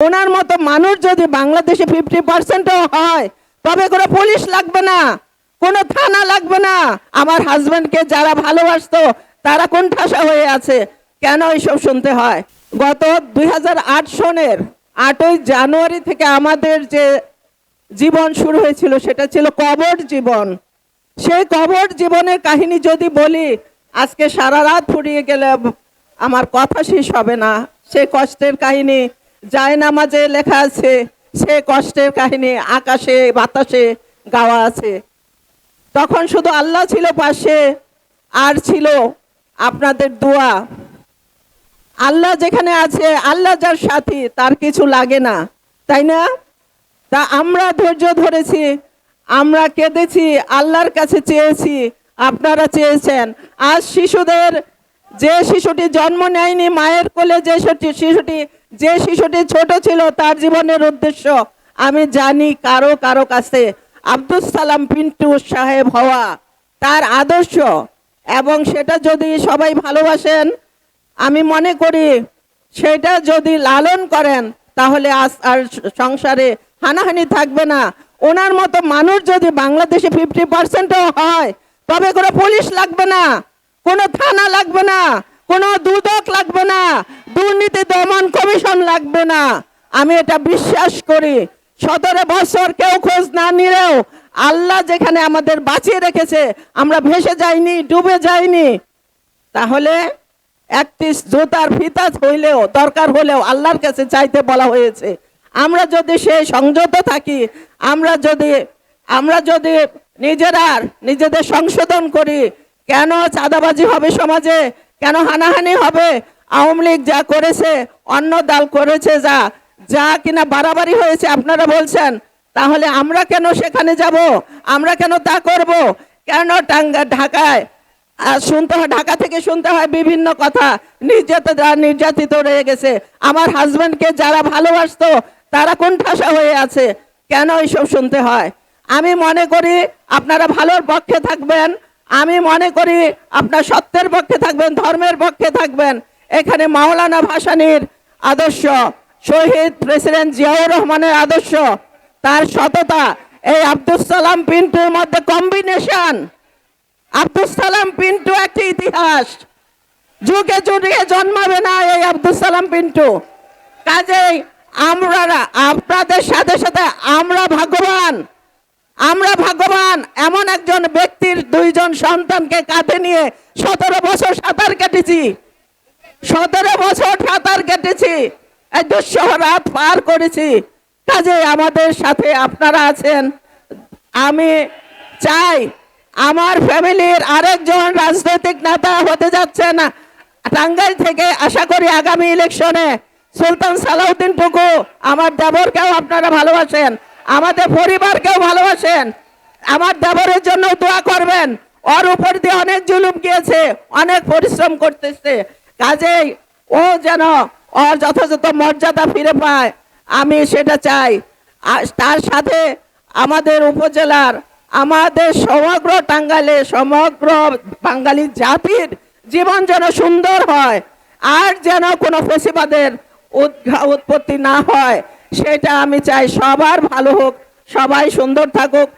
ওনার মতো মানুষ যদি বাংলাদেশে ফিফটি পার্সেন্টও হয়, তবে কোনো পুলিশ লাগবে না, কোনো থানা লাগবে না। আমার হাজবেন্ডকে যারা ভালোবাসতো, তারা কোন ঠাসা হয়ে আছে। কেন এইসব শুনতে হয়? গত দুই সনের আটই জানুয়ারি থেকে আমাদের যে জীবন শুরু হয়েছিল, সেটা ছিল কবর জীবন। সেই কবর জীবনের কাহিনী যদি বলি, আজকে সারা রাত ফুরিয়ে গেলে আমার কথা শেষ হবে না। সেই কষ্টের কাহিনী যায় নামাজে লেখা আছে, সে কষ্টের কাহিনী আকাশে, বাতাসে গাওয়া আছে। তখন শুধু আল্লাহ ছিল পাশে, আর ছিল আপনাদের দোয়া। আল্লাহ যেখানে আছে, আল্লাহ যার সাথী, তার কিছু লাগে না, তাই না? তা আমরা ধৈর্য ধরেছি, আমরা কেঁদেছি, আল্লাহর কাছে চেয়েছি, আপনারা চেয়েছেন। আজ শিশুদের যে শিশুটি জন্ম নেয়নি, মায়ের কোলে যে শিশুটি- যে শিশুটি ছোট ছিল, তার জীবনের উদ্দেশ্য, আমি জানি কারও কারও কাছে আব্দুল সালাম পিন্টু সাহেব হওয়া তার আদর্শ। এবং সেটা যদি সবাই ভালোবাসেন, আমি মনে করি সেটা যদি লালন করেন, তাহলে আজ আর সংসারে হানাহানি থাকবে না। ওনার মতো মানুষ যদি বাংলাদেশে ফিফটি পার্সেন্টও হয়, তবে কোনো পুলিশ লাগবে না। কোনো থানা লাগবে না, কোনো দুদক লাগবে না, দুর্নীতি দমন কমিশন লাগবে না। আমি এটা বিশ্বাস করি, সতেরো বছর কেউ খোঁজ না নিলেও আল্লাহ যেখানে আমাদের বাঁচিয়ে রেখেছে, আমরা ভেসে যাইনি, ডুবে যাইনি। তাহলে একটি জুতার ফিতা হইলেও, দরকার হলেও আল্লাহর কাছে চাইতে বলা হয়েছে। আমরা যদি সে সংযত থাকি, আমরা যদি আমরা যদি নিজেরা নিজেদের সংশোধন করি কেন চাঁদাবাজি হবে সমাজে? কেন হানাহানি হবে? আওয়ামী লীগ যা করেছে, অন্য দল করেছে যা যা কিনা বাড়াবাড়ি হয়েছে, আপনারা বলছেন। তাহলে আমরা কেন সেখানে যাব? আমরা কেন তা করব? কেন টাঙ্গা ঢাকায় শুনতে হয়, ঢাকা থেকে শুনতে হয় বিভিন্ন কথা। নির্যাতিত নির্যাতিত রয়ে গেছে। আমার হাজব্যান্ডকে যারা ভালোবাসত, তারা কোন ঠাসা হয়ে আছে। কেন এইসব শুনতে হয়? আমি মনে করি আপনারা ভালোর পক্ষে থাকবেন। আমি মনে করি আপনার সত্যের পক্ষে থাকবেন, ধর্মের পক্ষে থাকবেন। এখানে মাওলানা ভাসানির আদর্শ, শহীদ প্রেসিডেন্ট জিয়াউর রহমানের আদর্শ, তার সততা, এই আব্দুল সালাম পিন্টুর মধ্যে কম্বিনেশন আব্দুল সালাম পিন্টু একটি ইতিহাস। যুগে যুগে জন্মাবে না এই আব্দুল সালাম পিন্টু। কাজেই আমরা আপনাদের সাথে সন্তানকে কাঁধে নিয়ে সতেরো বছর সাঁতার কেটেছি। সতেরো বছর সাঁতার কেটেছি। দুঃসহ রাত পার করেছি। কাজে আমাদের সাথে আপনারা আছেন। আমি চাই আমার ফ্যামিলির আরেকজন রাজনৈতিক নেতা হতে যাচ্ছেন টাঙ্গাইল থেকে। আশা করি আগামী ইলেকশনে সুলতান সালাউদ্দিন টুকু আমার দেবরকেও আপনারা ভালোবাসেন, আমাদের পরিবারকেও ভালোবাসেন। আমার দেবরের জন্য দোয়া করবেন। ওর উপর দিয়ে অনেক জুলুম গিয়েছে, অনেক পরিশ্রম করতেছে। কাজেই ও যেন ওর যথাযথ মর্যাদা ফিরে পায়, আমি সেটা চাই। তার সাথে আমাদের উপজেলার, আমাদের সমগ্র টাঙ্গালে সমগ্র বাঙালি জাতির জীবন যেন সুন্দর হয়, আর যেন কোনো ফেসিবাদের উৎপত্তি না হয়, সেটা আমি চাই। সবার ভালো হোক, সবাই সুন্দর থাকুক।